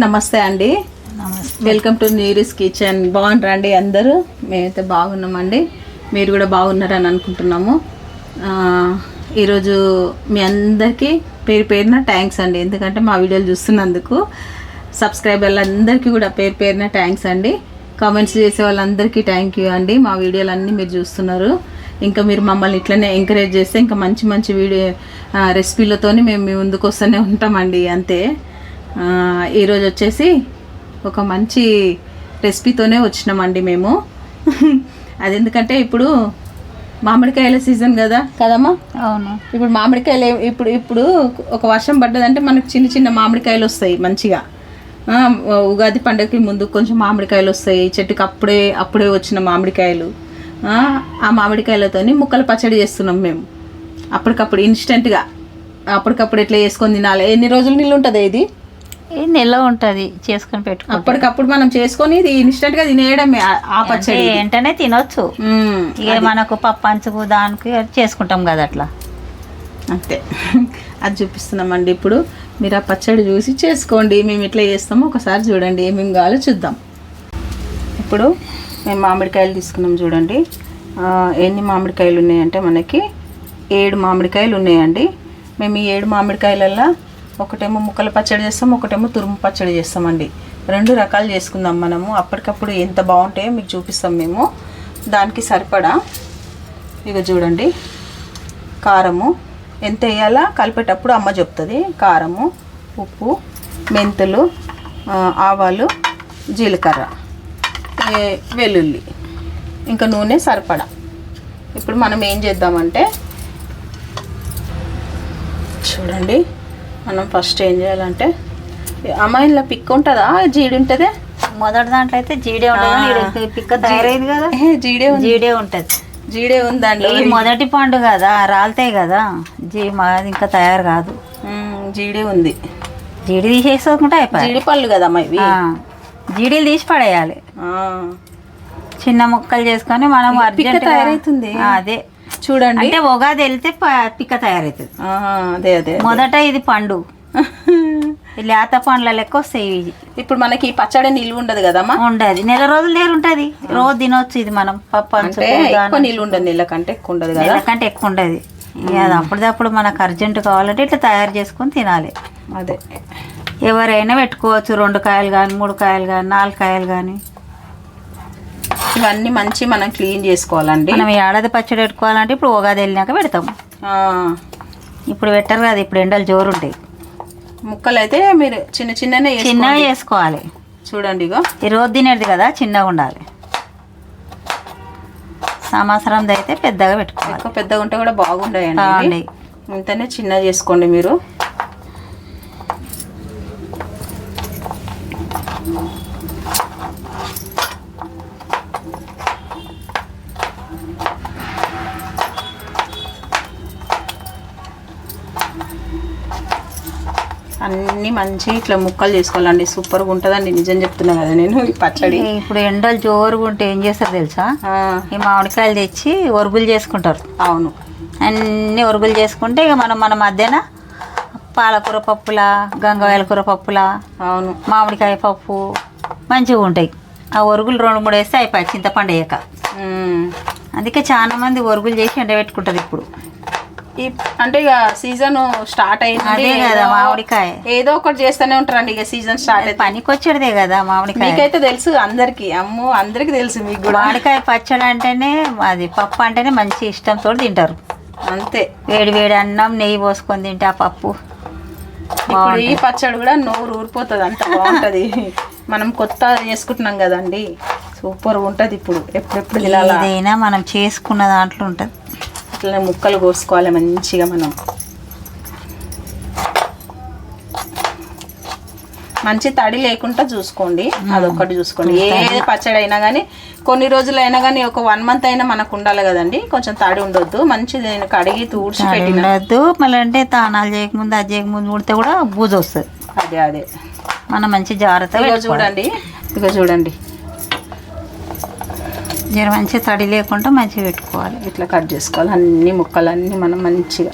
నమస్తే అండి. Welcome to Neeri's kitchen బాగున్నారా అండి అందరూ? మేమైతే బాగున్నామండి. మీరు కూడా బాగున్నారని అనుకుంటున్నాము. ఈరోజు మీ అందరికీ పేరు పేరున థ్యాంక్స్ అండి. ఎందుకంటే మా వీడియోలు చూస్తున్నందుకు సబ్స్క్రైబర్లు అందరికీ కూడా పేరు పేరున థ్యాంక్స్ అండి. కామెంట్స్ చేసే వాళ్ళందరికీ థ్యాంక్ యూ అండి. మా వీడియోలు అన్నీ మీరు చూస్తున్నారు. ఇంకా మీరు మమ్మల్ని ఇట్లనే ఎంకరేజ్ చేస్తే ఇంకా మంచి మంచి వీడియో రెసిపీలతోని మేము మీ ముందుకు వస్తూనే ఉంటామండి. అంతే. ఈరోజు వచ్చేసి ఒక మంచి రెసిపీతోనే వచ్చినామండి మేము. అది ఎందుకంటే ఇప్పుడు మామిడికాయల సీజన్ కదా. కదమ్మా? అవును. ఇప్పుడు మామిడికాయలు ఇప్పుడు ఇప్పుడు ఒక వర్షం పడ్డదంటే మనకు చిన్న చిన్న మామిడికాయలు వస్తాయి మంచిగా. ఉగాది పండగకి ముందు కొంచెం మామిడికాయలు వస్తాయి. చెట్టుకి అప్పుడే అప్పుడే వచ్చిన మామిడికాయలు. ఆ, మామిడికాయలతోని ముక్కలు పచ్చడి చేస్తున్నాం మేము. అప్పటికప్పుడు ఇన్స్టెంట్గా అప్పటికప్పుడు ఎట్లా చేసుకొని తినాలి? ఎన్ని రోజులు నీళ్ళు ఉంటుంది ఇది? ఇది నెల ఉంటుంది? చేసుకొని పెట్టుకో అప్పటికప్పుడు మనం చేసుకొని ఇది ఇన్స్టెంట్గా తినేయడమే ఆ- పచ్చడి. వెంటనే తినొచ్చు. ఇక మనకు పప్పు అంచుకు దానికి చేసుకుంటాం కదా అట్లా. అంతే. అది చూపిస్తున్నామండి ఇప్పుడు. మీరు ఆ పచ్చడి చూసి చేసుకోండి. మేము ఎట్లా చేస్తామో ఒకసారి చూడండి. ఏమేమి కావాలో చూద్దాం. ఇప్పుడు మేము మామిడికాయలు తీసుకున్నాం చూడండి. ఎన్ని మామిడికాయలు ఉన్నాయంటే మనకి ఏడు మామిడికాయలు ఉన్నాయండి. మేము ఈ ఏడు మామిడికాయలల్లో ఒకటేమో ముక్కల పచ్చడి చేస్తాం ఒకటేమో తురుము పచ్చడి చేస్తామండి. రెండు రకాలు చేసుకుందాం మనము. అప్పటికప్పుడు ఎంత బాగుంటాయో మీకు చూపిస్తాం మేము. దానికి సరిపడా ఇక చూడండి. కారము. ఎంత వేయాలా? కలిపేటప్పుడు అమ్మ చెప్తుంది. కారము ఉప్పు మెంతులు ఆవాలు జీలకర్ర వెల్లుల్లి. ఇంకా నూనె సరిపడా. ఇప్పుడు మనం ఏం చేద్దామంటే చూడండి. మనం ఫస్ట్ ఏం చేయాలంటే అమ్మాయిలో పిక్ ఉంటుందా? జీడి ఉంటుందే? మొదటి దాంట్లో అయితే జీడే ఉంటుంది పిక్క తయారైంది కదా. జీడే జీడే ఉంటుంది. జీడే ఉందండి ఈ మొదటి పండు కదా రాలుతాయి కదా. జీ మాది ఇంకా తయారు కాదు. జీడే ఉంది. జీడి తీసేసుకుంటే అయిపోయి జీడి పళ్ళు కదమ్మా ఇవి? జీడీలు తీసి పడేయాలి. చిన్న ముక్కలు చేసుకొని మనం పిక్క అర్జెంట్ తయారైతుంది. అదే. చూడండి. అంటే ఉగాది వెళ్తే పిక్క తయారవుతుంది అదే అదే మొదట ఇది పండు. లేత పండ్ల లెక్క వస్తాయి ఇప్పుడు మనకి పచ్చడి నిలువ ఉండదు కదమ్మా? ఉండదు. నెల రోజులు దగ్గర ఉంటుంది. రోజు తినొచ్చు ఇది మనం. పప్పు అంటే అంచుకు ఎక్కువ నీళ్ళు ఉండదు నీళ్ళ కంటే ఎక్కువ ఉండదు కదా? కంటే ఎక్కువ ఉండదు. అది అప్పటిదప్పుడు మనకు అర్జెంట్ కావాలంటే ఇట్లా తయారు చేసుకొని తినాలి. అదే. ఎవరైనా పెట్టుకోవచ్చు. రెండు కాయలు కానీ మూడు కాయలు కానీ నాలుగు కాయలు కానీ ఇవన్నీ మంచి మనం క్లీన్ చేసుకోవాలండి. మనం ఏడాది పచ్చడి పెట్టుకోవాలంటే ఇప్పుడు ఉగాది వెళ్ళినాక పెడతాం. ఇప్పుడు పెట్టరు కదా ఇప్పుడు ఎండలు జోరు ఉంటాయి ముక్కలు అయితే మీరు చిన్న చిన్ననే చిన్నగా. చేసుకోవాలి చూడండి ఇగో. ఈ రోజు తినేది కదా చిన్నగా ఉండాలి. సంవత్సరం అయితే పెద్దగా పెట్టుకోవాలి. పెద్దగా ఉంటే కూడా బాగుండాయండి. ఇంతనే చిన్న చేసుకోండి మీరు. అన్నీ మంచి ఇట్లా ముక్కలు చేసుకోవాలండి. సూపర్గా ఉంటుందండి. నిజం చెప్తున్నా కదా నేను ఈ పచ్చడి. ఇప్పుడు ఎండలు జోరుగా ఉంటే ఏం చేస్తారు తెలుసా? ఈ మామిడికాయలు తెచ్చి ఒరుగులు చేసుకుంటారు. అవును. అన్ని ఒరుగులు చేసుకుంటే ఇక మనం మన మధ్యన పాలకూర పప్పులా గంగవాయల కూర పప్పులా అవును. మామిడికాయ పప్పు మంచిగా ఉంటాయి. ఆ ఒరుగులు రెండు మూడు వేస్తే అయిపోయి చింతపండు వేయక. అందుకే చాలా మంది ఒరుగులు చేసి ఎండబెట్టుకుంటారు ఇప్పుడు. ఈ అంటే ఇక సీజన్ స్టార్ట్ అయింది అదే కదా మామిడికాయ. ఏదో ఒకటి చేస్తూనే ఉంటారండి ఇక సీజన్ స్టార్ట్ అయితే. పనికి వచ్చేదే కదా మామిడికాయ. మీకైతే తెలుసు అందరికి అమ్మో అందరికి తెలుసు మీకు కూడా. మామిడికాయ పచ్చడి అంటేనే అది పప్పు అంటేనే మంచి ఇష్టంతో తింటారు. అంతే. వేడి వేడి అన్నం నెయ్యి పోసుకొని తింటే ఆ పప్పు ఇప్పుడు ఈ పచ్చడి కూడా నోరు ఊరిపోతుంది అంత బాగుంటది. మనం కొత్త చేసుకుంటున్నాం కదండి. సూపర్ ఉంటది ఇప్పుడు ఎప్పుడెప్పుడు ఏదైనా మనం చేసుకున్న దాంట్లో ఉంటుంది. ఇట్లనే ముక్కలు కోసుకోవాలి మంచిగా మనం. మంచి తడి లేకుండా చూసుకోండి. అదొకటి చూసుకోండి. ఏ పచ్చడి అయినా కానీ కొన్ని రోజులు అయినా కానీ ఒక వన్ మంత్ అయినా మనకు ఉండాలి కదండి. కొంచెం తడి ఉండొద్దు. మంచిది నేను కడిగి తూడ్చి పెట్టిన. ఉండద్దు. మళ్ళీ అంటే తానాలు చేయకముందు అది చేయకముందు ఉడితే కూడా బూజు వస్తుంది. అదే అదే. మనం మంచి జాగ్రత్త చూడండి. ఇగో చూడండి. జర మంచి తడి లేకుండా మంచిగా పెట్టుకోవాలి. ఇట్లా కట్ చేసుకోవాలి. అన్ని ముక్కలు అన్ని మనం మంచిగా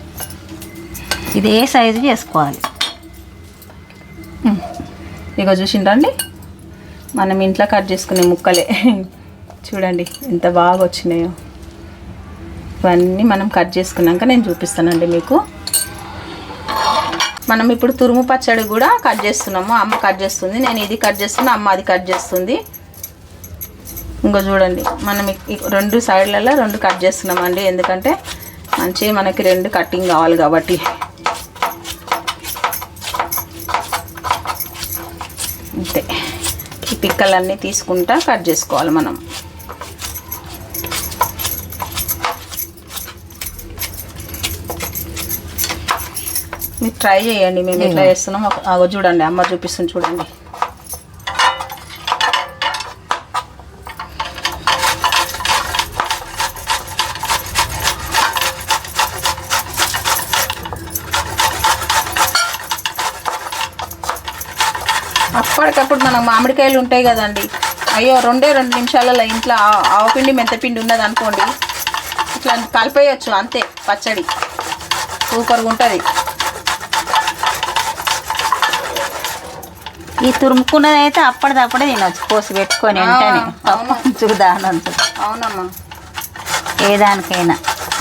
ఇదే సైజు చేసుకోవాలి? ఇగో చూసిండ్రండి? మనం ఇంట్లో కట్ చేసుకునే ముక్కలే. చూడండి ఎంత బాగా వచ్చినాయో. ఇవన్నీ మనం కట్ చేసుకున్నాక నేను చూపిస్తానండి మీకు. మనం ఇప్పుడు తురుము పచ్చడి కూడా కట్ చేస్తున్నాము. అమ్మ కట్ చేస్తుంది. నేను ఇది కట్ చేస్తున్నా అమ్మ అది కట్ చేస్తుంది. ఇంకో చూడండి మనం రెండు సైడ్లలో రెండు కట్ చేస్తున్నామండి. ఎందుకంటే మంచిగా మనకి రెండు కట్టింగ్ కావాలి కాబట్టి. అంతే. ఈ పిక్కలన్నీ తీసుకుంటా కట్ చేసుకోవాలి మనం. మీరు ట్రై చేయండి మేము ఎట్లా చేస్తున్నాం చూడండి అమ్మ చూపిస్తుంది చూడండి. అప్పటికప్పుడు మనకు మామిడికాయలు ఉంటాయి కదండి. అయ్యో రెండే రెండు నిమిషాలలో ఇంట్లో ఆవపిండి మెంతపిండి ఉన్నది అనుకోండి. ఇట్లా కలిపేయచ్చు అంతే పచ్చడి. సూపర్గా ఉంటుంది. ఈ తురుముకున్నది అయితే అప్పటిదప్పుడే తినొచ్చు. పోసి పెట్టుకొని వెంటనే. చూదానంత అవునమ్మా. ఏ దానికైనా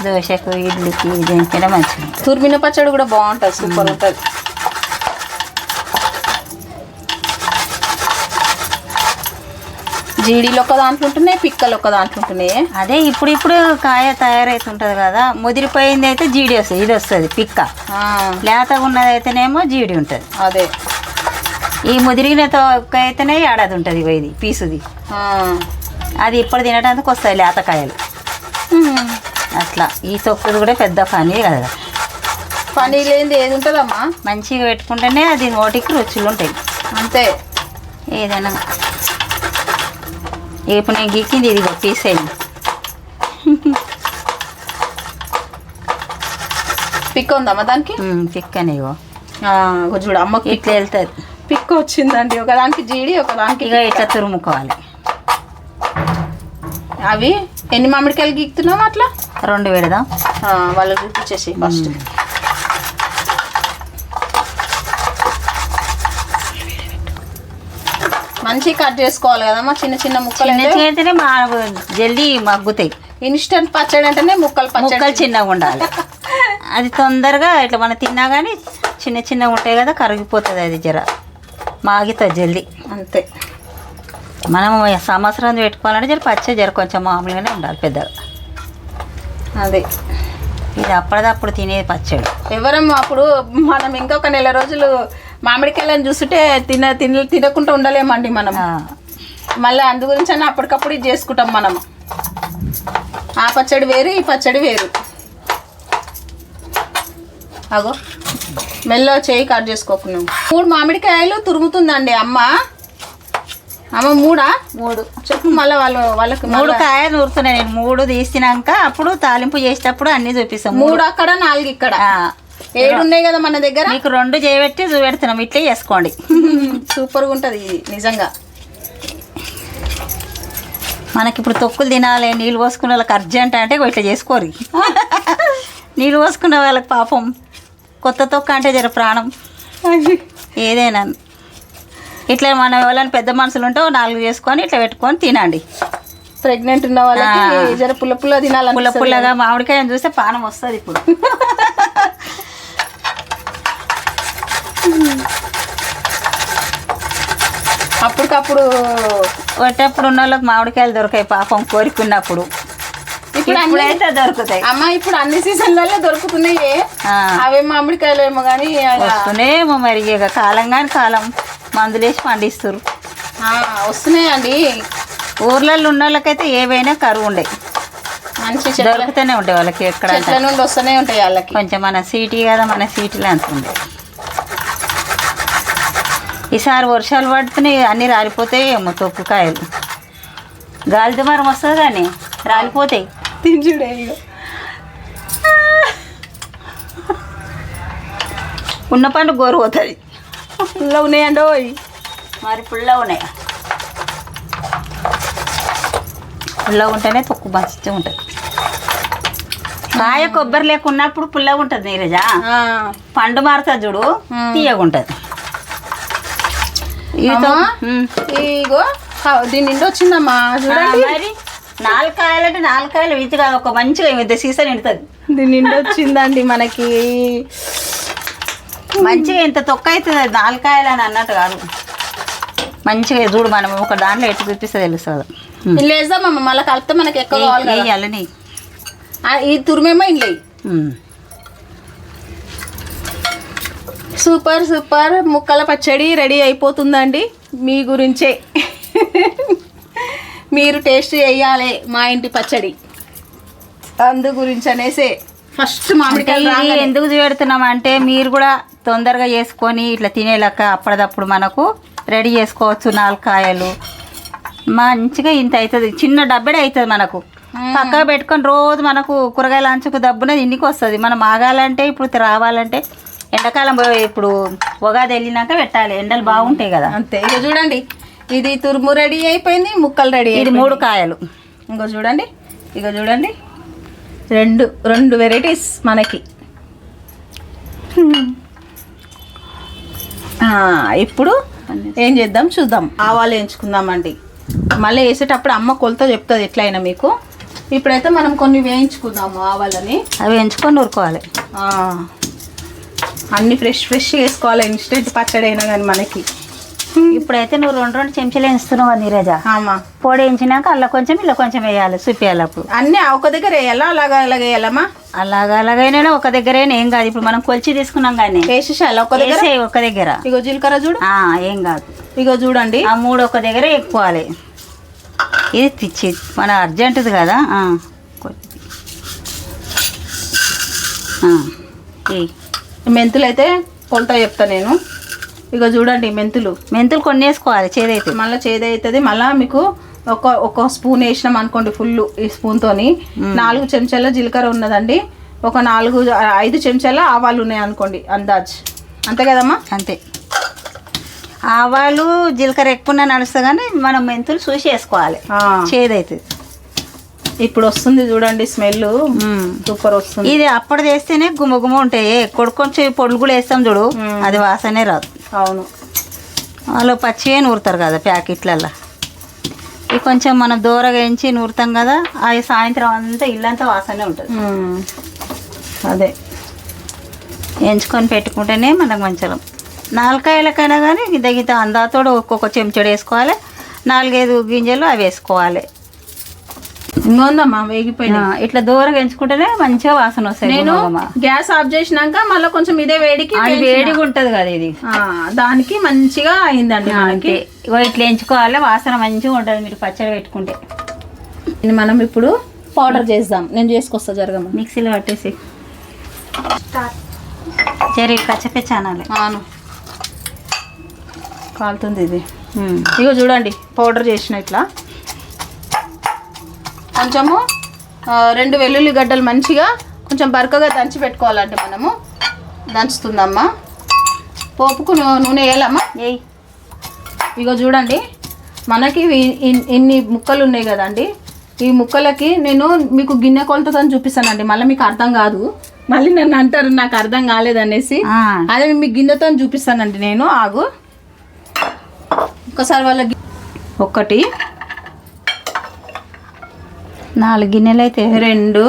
దోశకు ఇడ్లీకి దేనికైనా మంచిగా ఉంటుంది తురిమిన పచ్చడి కూడా బాగుంటుంది సూపర్ ఉంటుంది. జీడీలు ఒక దాంట్లో ఉంటున్నాయి పిక్కలు ఒక దాంట్లో ఉంటున్నాయి. అదే ఇప్పుడు ఇప్పుడు కాయ తయారైతుంటుంది కదా ముదిరిపోయింది అయితే జీడి వస్తుంది ఇది వస్తుంది పిక్క. ఆ, లేతగా ఉన్నది అయితేనేమో జీడి ఉంటుంది. అదే. ఈ ముదిరిన తొక్క అయితేనే ఏడాది ఉంటుంది ఇది పీసుది. అది ఇప్పుడు తినడానికి వస్తాయి లేతకాయలు. అట్లా. ఈ తొక్కుది కూడా పెద్ద పని కదా పని లేనిది ఏది ఉంటుందమ్మా? మంచిగా పెట్టుకుంటేనే అది నోటికి రుచులు ఉంటాయి. అంతే. ఏదైనా ఇప్పుడు నేను గీకింది ఇది పీస్ అయింది పిక్ ఉందమ్మా దానికి ఇగో ఆ, ఇగో చూడు అమ్మకి ఇట్లా వెళ్తుంది పిక్ వచ్చిందండి ఒక దానికి జీడి ఒక దానికి ఇక ఇట్లా తురుముకోవాలి అవి ఎన్ని మామిడికాయలు గీక్తున్నావు అట్లా రెండు పెడదాం వాళ్ళు చూపించేసి ఫస్ట్ మంచి కట్ చేసుకోవాలి కదమ్మా చిన్న చిన్న ముక్కలు చేతినే మా జల్దీ మగ్గుతాయి. ఇన్స్టెంట్ పచ్చడి అంటేనే ముక్కలు ముక్కలు పచ్చడి చిన్నగా ఉండాలి. అది తొందరగా ఇట్లా మనం తిన్నా కానీ చిన్న చిన్నగా ఉంటాయి కదా కరిగిపోతుంది అది జర. మాగితుంది జల్దీ. అంతే. మనం సంవత్సరం పెట్టుకోవాలంటే జర పచ్చ జర కొంచెం మామూలుగానే ఉండాలి పెద్దగా. అదే. ఇది అప్పటిదప్పుడు తినేది పచ్చడి. ఎవరమ్మా అప్పుడు మనం ఇంకొక నెల రోజులు మామిడికాయలను చూస్తుంటే తిన తిన తినకుండా ఉండలేమండి మనం. మళ్ళీ అందు గురించి అని అప్పటికప్పుడు ఇది చేసుకుంటాం మనం. ఆ పచ్చడి వేరు ఈ పచ్చడి వేరు. అగో మెల్ల చేయి కట్ చేసుకోకున్నాం మూడు మామిడికాయలు తురుముతుందండి అమ్మ. అమ్మ మూడా? మూడు. చెప్పు మళ్ళీ వాళ్ళు వాళ్ళకి మూడు కాయలు నూరుతున్నాయి. నేను మూడు తీసినాక అప్పుడు తాలింపు చేసేటప్పుడు అన్నీ చూపిస్తాం. మూడు అక్కడ నాలుగు ఇక్కడ. ఏడు ఉన్నాయి కదా మన దగ్గర? మీకు రెండు చేయబెట్టి చూపెడుతున్నాం. ఇట్లే చేసుకోండి. సూపర్గా ఉంటుంది ఇది నిజంగా. మనకి ఇప్పుడు తొక్కులు తినాలి నీళ్ళు పోసుకునే వాళ్ళకి అర్జెంట్ అంటే ఇట్లా చేసుకోరు నీళ్ళు పోసుకునే వాళ్ళకి పాపం కొత్త తొక్క అంటే జర ప్రాణం. ఏదైనా. ఇట్లా మనం ఎవరైనా పెద్ద మనుషులు ఉంటే నాలుగు చేసుకొని ఇట్లా పెట్టుకొని తినండి. ప్రెగ్నెంట్ ఉన్న వాళ్ళకి. జర పుల్ల పుల్ల తినాలని పుల్ల పుల్లగా మామిడికాయని చూస్తే పానం వస్తుంది ఇప్పుడు. అప్పటికప్పుడు వచ్చేప్పుడు ఉన్న వాళ్ళకి మామిడికాయలు దొరకాయి పాపం కోరికున్నప్పుడు. ఇప్పుడు అన్ని దొరుకుతాయి. అమ్మ ఇప్పుడు అన్ని సీజన్లలో దొరుకుతున్నాయి. అవే మామిడికాయలు ఏమో కానీ వస్తూనేమో మరి ఇక కాలం కానీ కాలం మందులేసి పండిస్తారు వస్తున్నాయండి. ఊర్లలో ఉన్న వాళ్ళకైతే ఏవైనా కరువు ఉండే మంచి దొరుకుతూనే ఉండే వాళ్ళకి ఎక్కడ నుండి వస్తూనే ఉంటాయి వాళ్ళకి. కొంచెం మన సిటీ కదా మన సిటీలో అంత ఉండే ఈసారి వర్షాలు పడుతున్నాయి అన్నీ రాలిపోతాయి ఏమో తొక్కు కాయలు గాలి దుమారం వస్తుంది కానీ రాలిపోతాయి. తిని చూడే ఇగో. ఉన్న పండు గోరు పోతుంది. పుల్ల ఉన్నాయండి ఓయ్. మరి పుల్ల ఉన్నాయి. పుల్లగా ఉంటేనే తొక్కు మంచిగా ఉంటుంది. కాయ కొబ్బరి లేకున్నప్పుడు పుల్లగా ఉంటుంది నీరజ. పండు మారుతుంది చూడు మ్మ్. తీయగా ఉంటుంది వీటితో అమ్మా, ఉమ్. ఇగో దీని నిండి వచ్చిందమ్మా. చూడండి. మరి నాలుగు కాయలు అంటే నాలుగు కాయలు కాదు ఒక మంచిగా ఇంత సీసా నిండుతుంది. దీని నిండి వచ్చిందండి మనకి. మంచిగా ఇంత తొక్క అవుతుంది అది నాలుగు కాయలు అని అన్నట్టు కాదు. మంచిగా చూడు మనం ఒక దాంట్లో ఎట్టు చూపిస్తే తెలుస్తుంది వేద్దామమ్మ మళ్ళీ కలిపితే మనకి ఎక్కువ కావాలి ఈ తురిమేమో ఇండ్లు. Super super. ముక్కల పచ్చడి రెడీ అయిపోతుందండి. మీ గురించే. మీరు టేస్ట్ చేయాలి మా ఇంటి పచ్చడి. అందు గురించి అనేసి ఫస్ట్ రాగానే. ఎందుకు పెడుతున్నాం అంటే మీరు కూడా తొందరగా చేసుకొని ఇట్లా తినేలాక అప్పటిదప్పుడు మనకు రెడీ చేసుకోవచ్చు నాలుగు కాయలు మంచిగా ఇంత అవుతుంది చిన్న డబ్బెడే అవుతుంది మనకు. పక్కన పెట్టుకొని రోజు మనకు కూరగాయల అంచుకు దబ్బున ఇంటికి వస్తుంది. మనం ఆగాలంటే ఇప్పుడు రావాలంటే ఎండాకాలం పోయి ఇప్పుడు ఉగాది వెళ్ళినాక పెట్టాలి. ఎండలు బాగుంటాయి కదా. అంతే. ఇక చూడండి. ఇది తురుము రెడీ అయిపోయింది ముక్కలు రెడీ ఇది మూడు కాయలు. ఇంకో చూడండి. ఇక చూడండి. రెండు రెండు వెరైటీస్ మనకి. ఇప్పుడు ఏం చేద్దాం చూద్దాం. ఆవాలు వేయించుకుందామండి. మళ్ళీ వేసేటప్పుడు అమ్మ కొలత చెప్తుంది ఎట్లయినా మీకు. ఇప్పుడైతే మనం కొన్ని వేయించుకుందాము ఆవాలని. అవి ఎంచుకొని ఊరుకోవాలి ఆ, అన్ని ఫ్రెష్ ఫ్రెష్ వేసుకోవాలి ఇన్స్టెంట్ పచ్చడి అయినా కానీ మనకి. ఇప్పుడైతే నువ్వు రెండు రెండు చెంచాలు వేస్తున్నావు నీరజ? ఆమా. పొడి వేయించినాక అల్ల కొంచెం ఇలా కొంచెం వేయాలి చూపించాలి అప్పుడు అన్నీ ఒక దగ్గర వేయాలా? అలాగా అలాగ వేయాలమ్మా? అలాగా అలాగైనా ఒక దగ్గరైనా ఏం కాదు. ఇప్పుడు మనం కొలిచి తీసుకున్నాం కానీ. వేసేసాలి ఒక దగ్గర? ఒక దగ్గర. ఇగో జీలకర్ర చూడు. ఆ, ఏం కాదు. ఇగో చూడండి. ఆ మూడు ఒక దగ్గర ఎక్కువాలి. ఇది తెచ్చి మన అర్జెంటుది కదా. కొద్ది. మెంతులు అయితే కొలత చెప్తా నేను. ఇక చూడండి మెంతులు. మెంతులు కొన్ని వేసుకోవాలి చేదైతే. మళ్ళీ చేదవుతుంది మళ్ళీ మీకు ఒక ఒక స్పూన్ వేసినాం అనుకోండి ఫుల్ ఈ స్పూన్తోని నాలుగు చెంచాల జీలకర్ర ఉన్నదండి. ఒక నాలుగు ఐదు చెంచాల ఆవాలు ఉన్నాయి అనుకోండి అందాజ్. అంతే కదమ్మా? అంతే. ఆవాలు జీలకర్ర ఎక్కువ నడుస్తుంది కానీ మనం మెంతులు చూసి వేసుకోవాలి. ఆ, చేదైతే ఇప్పుడు వస్తుంది చూడండి స్మెల్. సూపర్ వస్తుంది ఇది అప్పుడు చేస్తేనే గుమ్మ గుమ్మ ఉంటాయి. కొడు కొంచెం పొడులు కూడా వేస్తాం చూడు. అది వాసనే రాదు. అవును. వాళ్ళు పచ్చిగా నూరుతారు కదా ప్యాకెట్లల్లో. ఇవి కొంచెం మనం దూరగా వేయించి నూరుతాం కదా అది సాయంత్రం అంతా ఇల్లంతా వాసనే ఉంటుంది. అదే. ఎంచుకొని పెట్టుకుంటేనే మనకు మంచిగా నాలుకాయలకైనా కానీ గింత అందాతోడు ఒక్కొక్క చెంచడు వేసుకోవాలి నాలుగైదు గింజలు అవి వేసుకోవాలి. ఇంకొందమ్మా వేగిపోయినా ఇట్లా దూరంగా ఎంచుకుంటేనే మంచిగా వాసన వస్తాయి నేను. గ్యాస్ ఆఫ్ చేసినాక మళ్ళీ కొంచెం ఇదే వేడికి. వేడిగా ఉంటుంది కదా ఇది. దానికి మంచిగా అయిందండి మనకి. ఇట్లా ఎంచుకోవాలి వాసన మంచిగా ఉంటుంది మీరు పచ్చడి పెట్టుకుంటే. ఇది మనం ఇప్పుడు పౌడర్ చేద్దాం. నేను చేసుకొస్తా జరగమ్మ మిక్సీలో పట్టేసి. జరి కచ్చపెచ్చ అనాలి అవును. కాలుతుంది ఇది. ఇగో చూడండి పౌడర్ చేసిన ఇట్లా. కొంచెము రెండు వెల్లుల్లి గడ్డలు మంచిగా కొంచెం బరకగా దంచి పెట్టుకోవాలంటే మనము. దంచుతుందమ్మా. పోపుకు నూనె వేయాలమ్మా. ఏయ్. ఇగో చూడండి. మనకి ఇన్ని ముక్కలు ఉన్నాయి కదండి. ఈ ముక్కలకి నేను మీకు గిన్నె కొలతతో చూపిస్తానండి. మళ్ళీ మీకు అర్థం కాదు. మళ్ళీ నన్ను అంటారు నాకు అర్థం కాలేదనేసి. అదే మీకు గిన్నెతో చూపిస్తానండి నేను. ఆగు. ఒకసారి వాళ్ళ ఒకటి. నాలుగు గిన్నెలు అయితే రెండు.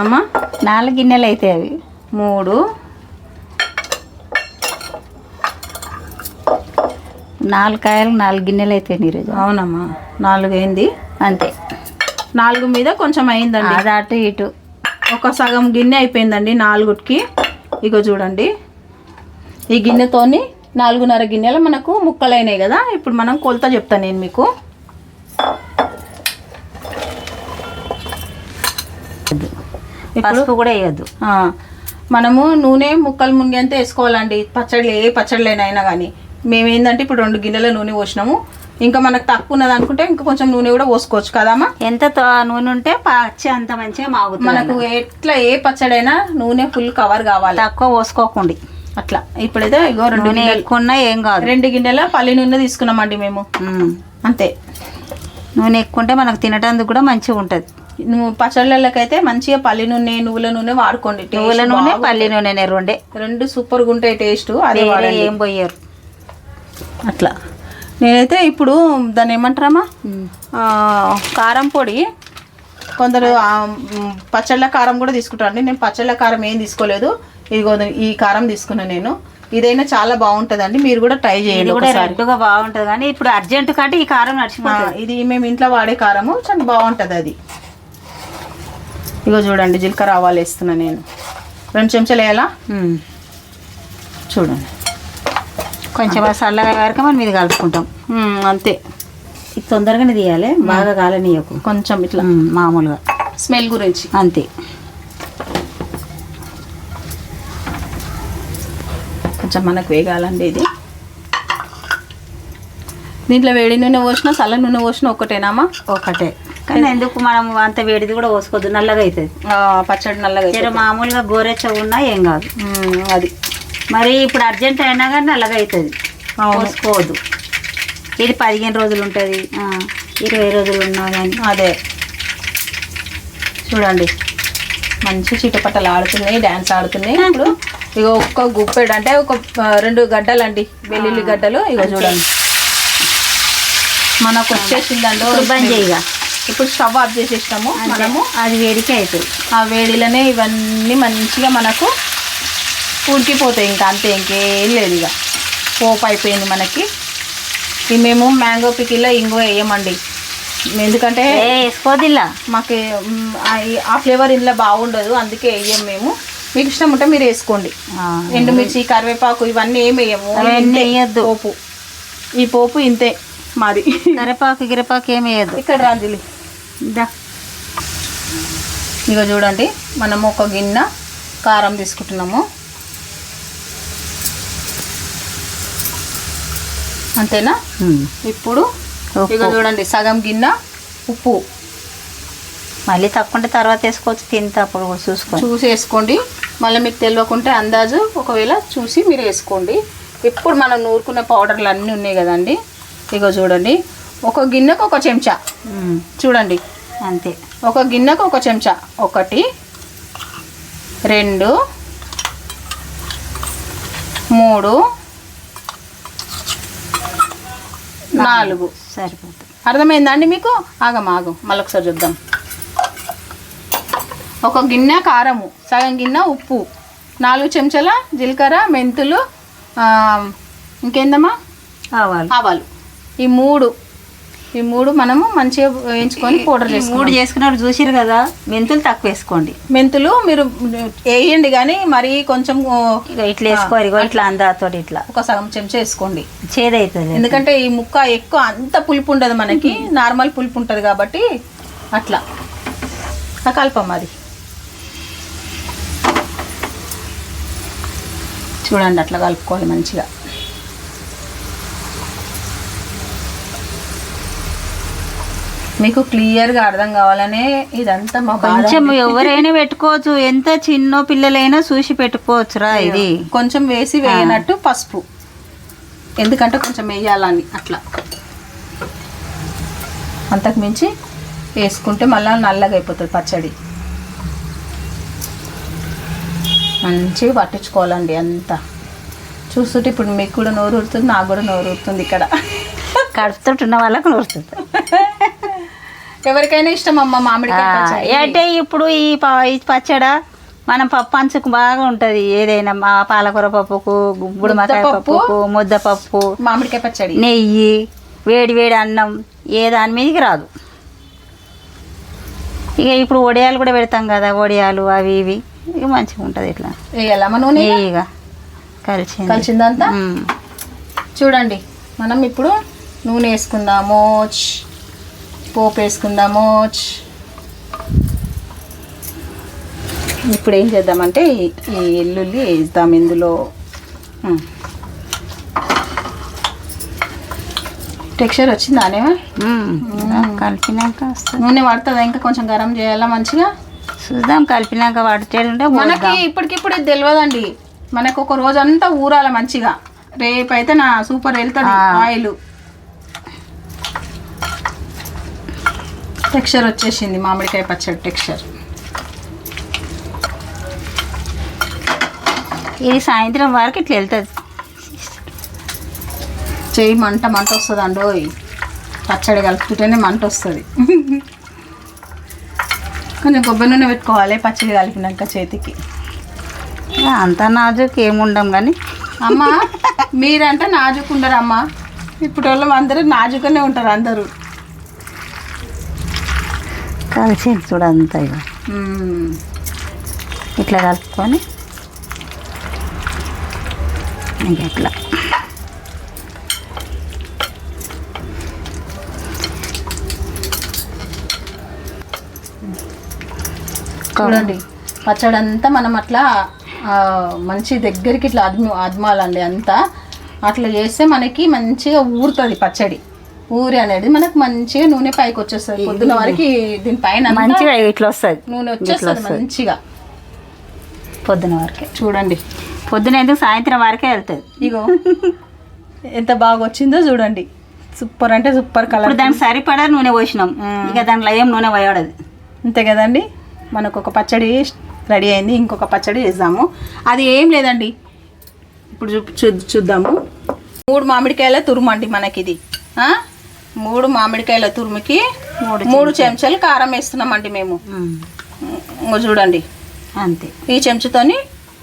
అమ్మా నాలుగు గిన్నెలు అయితే అవి. మూడు. నాలుగు కాయలు నాలుగు గిన్నెలు అయితే నీరజ అవునమ్మా నాలుగు అయింది. అంతే. నాలుగు మీద కొంచెం అయిందండి. అది అటు ఇటు. ఒక సగం గిన్నె అయిపోయిందండి నాలుగుకి. ఇగో చూడండి. ఈ గిన్నెతోని నాలుగున్నర గిన్నెలు మనకు ముక్కలైనాయి కదా ఇప్పుడు మనం కొలత చెప్తాను నేను మీకు. పసుపు కూడా వేయద్దు. మనము నూనె ముక్కలు మునిగేంత వేసుకోవాలండి. పచ్చళ్ళు ఏ పచ్చళ్ళైనా కానీ. మేము ఏంటంటే ఇప్పుడు రెండు గిన్నెల నూనె పోసినాము. ఇంకా మనకు తక్కువ ఉన్నది అనుకుంటే ఇంకా కొంచెం నూనె కూడా పోసుకోవచ్చు కదమ్మా ఎంత నూనె ఉంటే పచ్చి అంత మంచిగా మాగుతుంది మనకు ఎట్లా ఏ పచ్చడైనా నూనె ఫుల్ కవర్ కావాలి. తక్కువ పోసుకోకండి. అట్లా. ఇప్పుడైతే ఇగో రెండు ఎక్కువ ఏం కాదు. రెండు గిన్నెల పల్లి నూనె తీసుకున్నామండి మేము. అంతే. నూనె ఎక్కువ ఉంటే మనకు తినటానికి కూడా మంచిగా ఉంటుంది. పచ్చళ్ళకైతే మంచిగా పల్లి నూనె నువ్వుల నూనె వాడుకోండి. నువ్వుల నూనె. పల్లి నూనె రెండే రెండు సూపర్గా ఉంటాయి టేస్ట్ అదే ఏం పోయారు. అట్లా. నేనైతే ఇప్పుడు దాన్ని ఏమంటారమ్మా? కారం పొడి కొందరు పచ్చళ్ళ కారం కూడా తీసుకుంటారండి నేను పచ్చళ్ళ కారం ఏం తీసుకోలేదు. ఇదిగో ఈ కారం తీసుకున్నాను నేను. ఇదైనా చాలా బాగుంటుందండి. మీరు కూడా ట్రై చేయండి కూడా రెడ్గా బాగుంటుంది. కానీ ఇప్పుడు అర్జెంట్ కంటే ఈ కారం నడిచిపోతుంది. ఇది మేము ఇంట్లో వాడే కారము. చాలా బాగుంటుంది అది. ఇగో చూడండి జీలకర్ర ఆవాలు వేస్తున్నా నేను. రెండు చెంచాలు వేయాలా. చూడండి. కొంచెం అది చల్లగా వరకు మనం ఇది కలుపుకుంటాం. అంతే. ఇది తొందరగానే తీయాలి బాగా కాలనీయకు. కొంచెం ఇట్లా మామూలుగా. స్మెల్ గురించి. అంతే. కొంచెం మనకు వేగాలండి ఇది. దీంట్లో వేడి నూనె పోసినా చల్ల నూనె పోసినా ఒక్కటేనామా ఒకటే. కానీ ఎందుకు మనం అంత వేడిది కూడా పోసుకోవద్దు నల్లగా అవుతుంది పచ్చడి నల్లగా జర మామూలుగా గోరెచ్చ ఉన్నా ఏం కాదు. అది. మరి ఇప్పుడు అర్జెంట్ అయినా కానీ నల్లగా అవుతుంది పోసుకోవద్దు. ఇది పదిహేను రోజులు ఉంటుంది. ఇరవై రోజులు ఉన్నా కానీ. అదే. చూడండి. మంచి చిటపట్టలు ఆడుతున్నాయి డ్యాన్స్ ఆడుతున్నాయి. ఇప్పుడు ఇక ఒక్క గుప్పెడు అంటే ఒక రెండు గడ్డలండి. వెల్లుల్లి గడ్డలు ఇగో చూడండి. మనకు వచ్చేసిందండి. బంద్ చేయగా ఇప్పుడు స్టవ్ ఆఫ్ చేసేసినాము మనము. అది వేడికే అవుతుంది ఆ వేడిలోనే ఇవన్నీ మంచిగా మనకు ఉడికిపోతాయి ఇంకా అంతే ఇంకేం లేదు ఇక. పోపు అయిపోయింది మనకి. మేము మ్యాంగో పికిల్లో ఇంగువ వేయమండి. ఎందుకంటే ఏ వేసుకోదిల్లా మాకు ఆ- ఫ్లేవర్ ఇందులో బాగుండదు అందుకే వేయం మేము. మీకు ఇష్టం ఉంటే మీరు వేసుకోండి. ఎండుమిర్చి కరివేపాకు ఇవన్నీ ఏమి వేయము. వేయొద్దు. పోపు. ఈ పోపు ఇంతే మాది. కరివేపాకు గిరిపాకు ఏమి వేయద్దు. ఇక్కడ రాంజలి. దా. ఇక చూడండి మనము ఒక గిన్నె కారం తీసుకుంటున్నాము. అంతేనా. ఇప్పుడు. ఇక చూడండి సగం గిన్నె ఉప్పు. మళ్ళీ తక్కువ తర్వాత వేసుకోవచ్చు తింటే అప్పుడు కూడా చూసుకోండి. చూసి వేసుకోండి. మళ్ళీ మీకు తెలియకుంటే అందాజు ఒకవేళ చూసి మీరు వేసుకోండి. ఇప్పుడు మనం నూరుకునే పౌడర్లు అన్నీ ఉన్నాయి కదండి. ఇగో చూడండి ఒక గిన్నెకు ఒక చెంచా. చూడండి. అంతే. ఒక గిన్నెకు ఒక చెంచా. ఒకటి రెండు మూడు నాలుగు. సరిపోతుంది. అర్థమైందా అండి మీకు? ఆగం ఆగం. మళ్ళీ ఒకసారి చూద్దాం. ఒక గిన్నె కారము సగం గిన్నె ఉప్పు నాలుగు చెంచాల జీలకర్ర మెంతులు ఇంకేందమ్మా? కావాలి ఆవాలు. ఈ మూడు ఈ మూడు మనము మంచిగా వేయించుకొని పౌడర్ మూడు చేసుకుంటాం చేసుకున్నప్పుడు చూసిరు కదా మెంతులు తక్కువ వేసుకోండి. మెంతులు మీరు వేయండి కానీ మరీ కొంచెం ఇట్లా వేసుకోరు ఇట్లా అందాతో ఇట్లా. ఒక సగం చెంచా వేసుకోండి. చేదవుతుంది ఎందుకంటే ఈ ముక్క ఎక్కువ అంత పులుపు ఉండదు మనకి నార్మల్ పులుపు ఉంటుంది కాబట్టి అట్లా. ఆ కలపం అది. చూడండి అట్లా కలుపుకోవాలి మంచిగా. మీకు క్లియర్గా అర్థం కావాలనే ఇదంతా మా కొంచెం ఎవరైనా పెట్టుకోవచ్చు. ఎంత చిన్న పిల్లలైనా చూసి పెట్టుకోవచ్చురా ఇది. కొంచెం వేసి వేయనట్టు పసుపు. ఎందుకంటే కొంచెం వేయాలని అట్లా. అంతకు మించి వేసుకుంటే మళ్ళీ నల్లగా అయిపోతుంది పచ్చడి. మంచిగా పట్టించుకోవాలండి అంతా. చూస్తుంటే ఇప్పుడు మీకు కూడా నోరు ఊరుతుంది నాకు కూడా నోరు ఊరుతుంది ఇక్కడ. కడుపుతుంటున్న వాళ్ళకు నూరుతుంది ఎవరికైనా ఇష్టం అమ్మ మామిడికాయ. అంటే ఇప్పుడు ఈ పచ్చడ మనం పప్పు అంచుకు బాగా ఉంటుంది. ఏదైనా మా పాలకూర పప్పుకు గుమ్మడికాయ ముద్దపప్పు. పప్పుకు ముద్దపప్పు మామిడికాయ పచ్చడి. నెయ్యి వేడి వేడి అన్నం ఏ దాని మీదకి రాదు. ఇక ఇప్పుడు వడియాలు కూడా పెడతాం కదా వడియాలు అవి ఇవి. ఇక మంచిగా ఉంటుంది ఇట్లా. ఇక? కలిసి కలిసిందంతా? చూడండి మనం ఇప్పుడు నూనె వేసుకుందాము. పోపు వేసుకుందాము. ఇప్పుడు ఏం చేద్దామంటే ఈ- ఎల్లుల్లి వేద్దాం ఇందులో. టెక్స్చర్ వచ్చిందానే కలిపినాక నూనె పడుతుందా ఇంకా కొంచెం గరం చేయాలా మంచిగా? చూద్దాం కలిపినాక వాడుతుంటే మనకి ఇప్పటికిప్పుడు ఇది తెలియదండి మనకు ఒక రోజు అంతా ఊరాల మంచిగా. రేపు అయితే నా సూపర్ వెళ్తుంది ఆ. ఆయిల్. టెక్స్చర్ వచ్చేసింది మామిడికాయ పచ్చడి టెక్స్చర్. ఇది సాయంత్రం వరకు ఇట్లా వెళ్తుంది. చేయి మంట మంట వస్తుంది అండోయ్ పచ్చడి కలుపుతుంటేనే మంట వస్తుంది. కొంచెం కొబ్బరి నూనె పెట్టుకోవాలి పచ్చడి కలిపినాక చేతికి. అంత నాజుకు ఏముండం కానీ అమ్మ మీరంటే నాజుకుండరు అమ్మ ఇప్పుడు వాళ్ళు అందరూ నాజుకునే ఉంటారు అందరూ. కలిసి చూడ అంతా ఇక. ఇట్లా కలుపుకొని ఇంక ఇట్లా. చూడండి పచ్చడి అంతా మనం అట్లా మంచి దగ్గరికి ఇట్లా అద్ము అద్మాలండి అంతా. అట్లా చేస్తే మనకి మంచిగా ఊరుతుంది పచ్చడి. ఊరి అనేది మనకు మంచిగా నూనె పైకి వచ్చేస్తుంది. పొద్దున వరకు దీనిపైన అంతా మంచిగా ఇట్లా వస్తుంది. నూనె వచ్చేస్తుంది మంచిగా. పొద్దున వరకే. చూడండి. పొద్దున ఎందుకు సాయంత్రం వరకే వెళ్తుంది? ఇగో ఎంత బాగా వచ్చిందో చూడండి. సూపర్ అంటే సూపర్ కలర్. దానికి సరిపడా నూనె పోసినాం. ఇక దాంట్లో ఏం నూనె పోయాడది అంతే కదండి. మనకు ఒక పచ్చడి రెడీ అయింది. ఇంకొక పచ్చడి చేద్దాము. అది ఏం లేదండి. ఇప్పుడు చూ చూద్దాము. మూడు మామిడికాయల తురుము అండి మనకి ఇది ఆ? మూడు మామిడికాయల తురుముకి మూడు చెంచాలు. కారం వేస్తున్నామండి మేము. చూడండి. అంతే. ఈ చెంచాతోని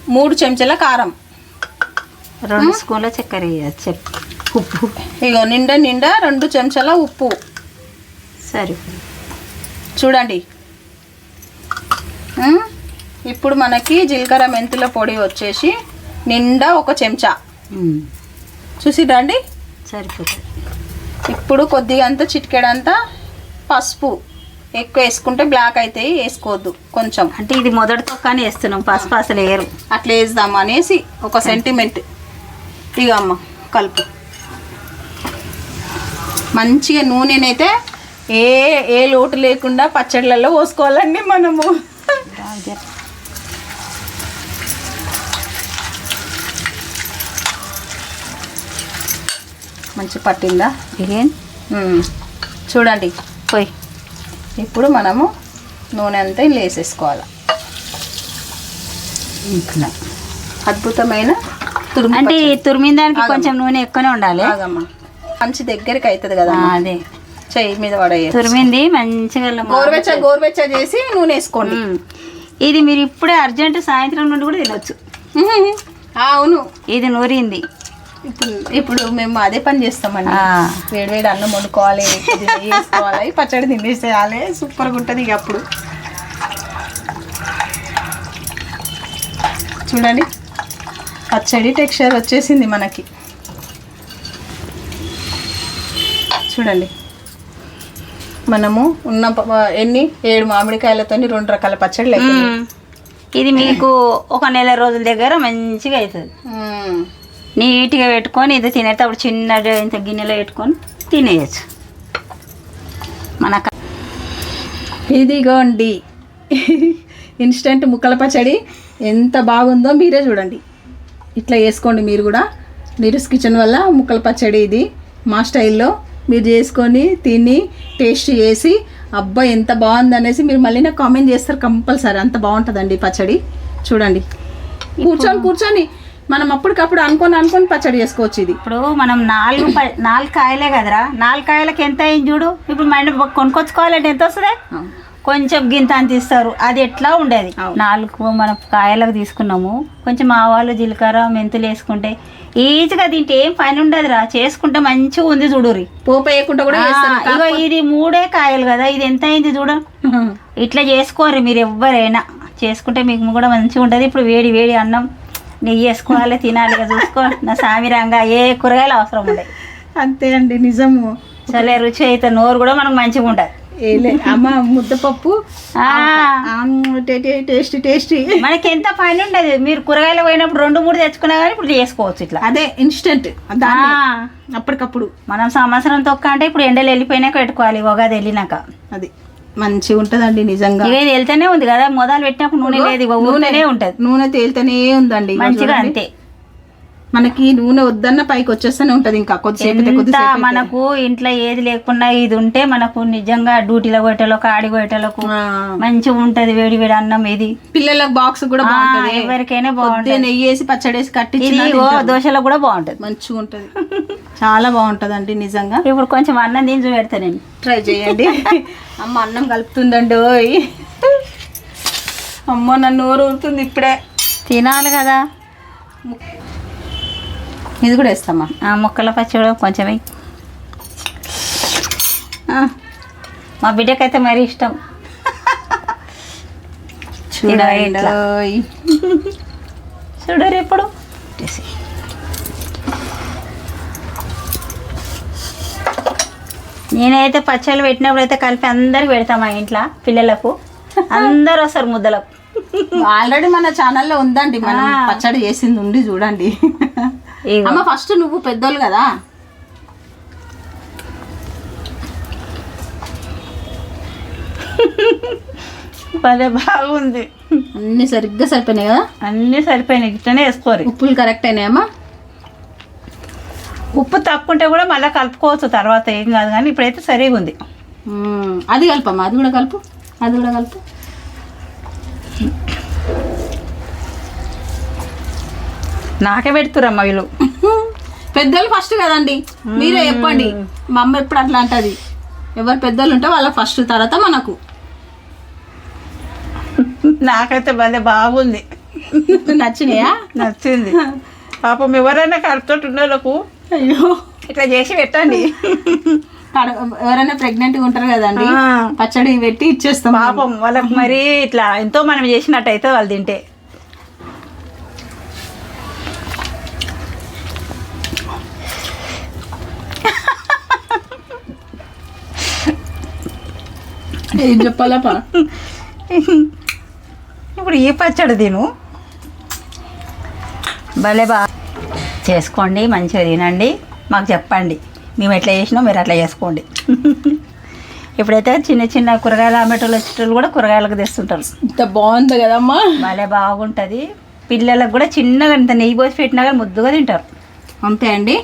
మూడు చెంచాల కారం. రెండు స్పూన్ల చక్కెర ఉప్పు. ఇగో నిండా నిండా రెండు చెంచాల ఉప్పు. సరే. చూడండి. ఇప్పుడు మనకి జీలకర్ర మెంతుల పొడి వచ్చేసి నిండా ఒక చెంచా. చూసిరండి సరిపోతుంది. ఇప్పుడు కొద్దిగా అంత చిటికెడంతా పసుపు ఎక్కువ వేసుకుంటే బ్లాక్ అవుతాయి వేసుకోవద్దు కొంచెం. అంటే ఇది మొదటితో కానీ వేస్తున్నాం పసుపు అసలు వేయరు. అట్లా వేద్దాం అనేసి ఒక సెంటిమెంట్ ఇక అమ్మ కలుపు. మంచిగా నూనెనైతే ఏ ఏ లోటు లేకుండా పచ్చళ్ళల్లో పోసుకోవాలండి మనము. మంచి పట్టిందా? ఉమ్. చూడండి పోయి. ఇప్పుడు మనము నూనె అంతా ఇలా వేసేసుకోవాలి. ఇట్లా. అద్భుతమైన తురుము అంటే తురిమిన దానికి. కొంచెం నూనె ఎక్కువనే ఉండాలి. మంచి దగ్గరికి అవుతుంది కదా అదే. చెయ్యి మీద పడేయ తురిమింది మంచిగా గోరువెచ్చ గోరువెచ్చ చేసి నూనె వేసుకోండి. ఇది మీరు ఇప్పుడే అర్జెంట్ సాయంత్రం నుండి కూడా తినొచ్చు. అవును. ఇది నూరింది. ఇప్పుడు ఇప్పుడు మేము అదే పని చేస్తామండి. వేడి వేడి అన్నం వండుకోవాలి వేసుకోవాలి పచ్చడి తినేసేయాలి సూపర్గా ఉంటుంది ఇక అప్పుడు చూడండి పచ్చడి టెక్స్చర్ వచ్చేసింది మనకి చూడండి మనము ఉన్న ఎన్ని ఏడు మామిడికాయలతో రెండు రకాల. ఉమ్. ఇది మీకు ఒక నెల రోజుల దగ్గర మంచిగా అవుతుంది. నీట్గా పెట్టుకొని ఇది తినేటప్పుడు చిన్నగా ఇంత గిన్నెలో పెట్టుకొని తినేయచ్చు. మన ఇదిగోండి. ఇన్స్టెంట్ ముక్కల పచ్చడి ఎంత బాగుందో మీరే చూడండి. ఇట్లా వేసుకోండి మీరు కూడా. నీరుస్ కిచెన్ వల్ల ముక్కల పచ్చడి ఇది. మా స్టైల్లో మీరు చేసుకొని తిని టేస్ట్ చేసి అబ్బా ఎంత బాగుంది అనేసి మీరు మళ్ళీ నాకు కామెంట్ చేస్తారు కంపల్సరీ. అంత బాగుంటుందండి పచ్చడి. చూడండి. కూర్చొని కూర్చొని మనం అప్పటికప్పుడు అనుకొని అనుకొని పచ్చడి చేసుకోవచ్చు ఇది. ఇప్పుడు మనం నాలుగు ప- నాలుగు కాయలే కదరా? నాలుగు కాయలకి ఎంత అయింది చూడు? ఇప్పుడు మన కొనుక్కొచ్చుకోవాలంటే ఎంత వస్తుంది? కొంచెం గింత అంత ఇస్తారు. అది ఎట్లా ఉండేది. నాలుగు మన కాయలకు తీసుకున్నాము. కొంచెం ఆవాలు జీలకర్ర మెంతులు వేసుకుంటే ఈజీగా తింటే ఏం పని ఉండదురా. చేసుకుంటే మంచిగా ఉంది చూడురి పోపు వేయకుండా కూడా ఇగో ఇది మూడే కాయలు కదా. ఇది ఎంత అయింది చూడ? ఇట్లా చేసుకోరు మీరు ఎవ్వరైనా. చేసుకుంటే మీకు కూడా మంచిగా ఉంటుంది. ఇప్పుడు వేడి వేడి అన్నం నెయ్యి వేసుకోవాలి తినాలి చూసుకో. నా సామిరంగా ఏ కూరగాయలు అవసరం ఉండదు అంతే అండి నిజము. చలే రుచి అయితే నోరు కూడా మనకు మంచిగా ఉంటుంది. ఏలే అమ్మ ముద్దపప్పు టేస్టీ టేస్టీ. మనకి ఎంత పని ఉండదు. మీరు కూరగాయలు పోయినప్పుడు రెండు మూడు తెచ్చుకున్నా కానీ ఇప్పుడు చేసుకోవచ్చు ఇట్లా. అదే ఇన్స్టెంట్ అప్పటికప్పుడు. మనం సంవత్సరం తొక్క అంటే ఇప్పుడు ఎండలు వెళ్ళిపోయినాక పెట్టుకోవాలి ఉగాది వెళ్ళినాక. అది. మంచిగా ఉంటదండి నిజంగా. ఇది వెళ్తూనే ఉంది కదా మొదలు పెట్టినప్పుడు నూనె లేదు ఊరితేనే ఉంటది. నూనె తేలితేనే ఉందండి మంచిగా. అంతే. మనకి నూనె వద్దన్న పైకి వచ్చేస్తూనే ఉంటది ఇంకా కొద్దిసేపు. మనకు ఇంట్లో ఏది లేకున్నా ఇది ఉంటే మనకు నిజంగా డ్యూటీలో పోయేటోళ్ళకు ఆడి పోయేటోళ్ళకు మంచిగా ఉంటది వేడి వేడి అన్నం ఇది. పిల్లలకు బాక్స్ కూడా బాగుంటది. ఎవరికైనా బాగుంటది. నెయ్యి వేసి పచ్చడి వేసి ఓ దోశలో కూడా బాగుంటది. మంచిగా ఉంటది. చాలా బాగుంటదండి నిజంగా. ఇప్పుడు కొంచెం అన్నం దించి పెడతా నేను. ట్రై చేయండి. అమ్మ అన్నం కలుపుతుందండి ఓయ్. అమ్మ నన్ను నోరు ఊరుతుంది ఇప్పుడే. తినాలి కదా. ఇది కూడా వేస్తామా? ఆ ముక్కల పచ్చడి కొంచెం మా బిడ్డకైతే మరీ ఇష్టం. చూడండి చూడరు ఇప్పుడు నేనైతే పచ్చళ్ళు పెట్టినప్పుడు అయితే కలిపి అందరికి పెడతా మా ఇంట్లో పిల్లలకు. అందరు వస్తారు ముద్దలకు. ఆల్రెడీ మన ఛానల్లో ఉందండి మనం. పచ్చడి చేసింది ఉంది చూడండి. అమ్మ ఫస్ట్ నువ్వు పెద్దోళ్ళు కదా? భలే బాగుంది. అన్ని సరిగ్గా సరిపోయినాయి కదా? అన్నీ సరిపోయినాయి ఇట్లనే వేసుకోరు. ఉప్పులు కరెక్ట్ అయినాయమ్మా? ఉప్పు తక్కువ ఉంటే కూడా మళ్ళీ కలుపుకోవచ్చు తర్వాత ఏం కాదు కానీ ఇప్పుడైతే సరిగా ఉంది. అది కలపమ్మా అది కూడా కలుపు అది కూడా కలుపు. నాకే పెడుతురమ్మ వీళ్ళు. పెద్దోళ్ళు ఫస్ట్ కదండి మీరే చెప్పండి. మా అమ్మ ఎప్పుడు అట్లా అంటది ఎవరు పెద్దోళ్ళు ఉంటే వాళ్ళకి ఫస్ట్ తర్వాత మనకు. నాకైతే భలే బాగుంది. నచ్చినాయా? నచ్చింది. పాపం ఎవరైనా కడుపుతో వాళ్ళకు అయ్యో. ఇట్లా చేసి పెట్టండి. ఎవరైనా ప్రెగ్నెంట్ ఉంటారు కదండి. పచ్చడి పెట్టి ఇచ్చేస్తాం పాపం వాళ్ళకి మరి ఇట్లా ఎంతో మనం చేసినట్టయితే వాళ్ళు తింటే. ఏం చెప్పాలా పా? ఇప్పుడు ఈ పచ్చడి తిను. భలే బా చేసుకోండి మంచిగా తినండి. మాకు చెప్పండి మేము ఎట్లా చేసినాం మీరు అట్లా చేసుకోండి. ఇప్పుడైతే చిన్న చిన్న కూరగాయలు అమ్మేటోళ్ళు వచ్చేటోళ్ళు కూడా కూరగాయలకు తెస్తుంటారు. ఇంత బాగుంది కదమ్మా. భలే బాగుంటుంది. పిల్లలకు కూడా చిన్నగా ఇంత నెయ్యి పోసి పెట్టినా కానీ ముద్దుగా తింటారు. అంతే అండి.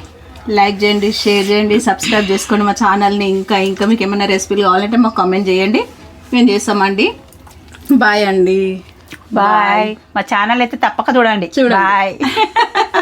లైక్ చేయండి షేర్ చేయండి సబ్స్క్రైబ్ చేసుకోండి మా ఛానల్ని ఇంకా ఇంకా మీకు ఏమైనా రెసిపీలు కావాలంటే మాకు కామెంట్ చేయండి. మేము చేస్తామండి. బాయ్ అండి. బాయ్ మా ఛానల్ అయితే తప్పక చూడండి. చూడండి. బాయ్